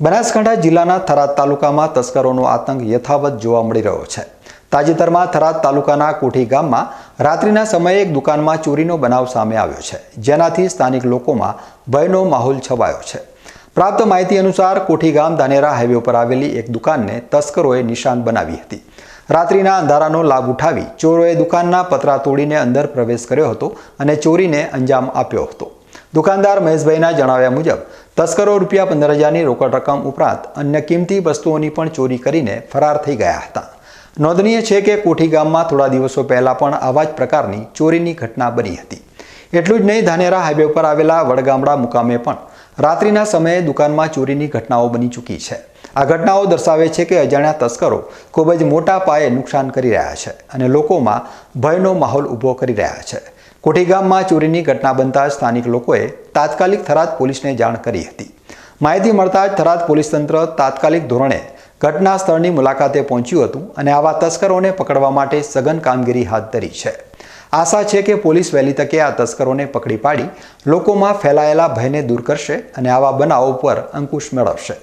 બનાસકાંઠા જિલ્લાના થરાદ તાલુકામાં તસ્કરોનો આતંક યથાવત જોવા મળી રહ્યો છે. તાજેતરમાં થરાદ તાલુકાના કોઠી ગામમાં રાત્રિના સમયે એક દુકાનમાં ચોરીનો બનાવ સામે આવ્યો છે, જેનાથી સ્થાનિક લોકોમાં ભયનો માહોલ છવાયો છે. પ્રાપ્ત માહિતી અનુસાર કોઠી ગામ ધાનેરા હાઈવે ઉપર આવેલી એક દુકાનને તસ્કરોએ નિશાન બનાવી હતી. રાત્રિના અંધારાનો લાભ ઉઠાવી ચોરોએ દુકાનના પતરા તોડીને અંદર પ્રવેશ કર્યો હતો અને ચોરીને અંજામ આપ્યો હતો. દુકાનદાર મહેશભાઈના જણાવ્યા મુજબ તસ્કરો રૂપિયા પંદર હજારની રોકડ રકમ ઉપરાંત અન્ય કિંમતી વસ્તુઓની પણ ચોરી કરીને ફરાર થઈ ગયા હતા. નોંધનીય છે કે કોઠી ગામમાં થોડા દિવસો પહેલાં પણ આવા જ પ્રકારની ચોરીની ઘટના બની હતી. એટલું જ નહીં, ધાનેરા હાઈવે ઉપર આવેલા વડગામડા મુકામે પણ રાત્રિના સમયે દુકાનમાં ચોરીની ઘટનાઓ બની ચૂકી છે. આ ઘટનાઓ દર્શાવે છે કે અજાણ્યા તસ્કરો ખૂબ જ મોટા પાયે નુકસાન કરી રહ્યા છે અને લોકોમાં ભયનો માહોલ ઊભો કરી રહ્યા છે. કોઠી ગામમાં ચોરીની ઘટના બનતા સ્થાનિક લોકોએ તાત્કાલિક થરાદ પોલીસને જાણ કરી હતી. માહિતી મળતા જ થરાદ પોલીસ તંત્ર તાત્કાલિક ધોરણે ઘટના સ્થળની મુલાકાતે પહોંચ્યું હતું અને આવા તસ્કરોને પકડવા માટે સઘન કામગીરી હાથ ધરી છે. આશા છે કે પોલીસ વહેલી તકે આ તસ્કરોને પકડી પાડી, લોકોમાં ફેલાયેલા ભયને દૂર કરશે અને આવા બનાવો પર અંકુશ મેળવશે.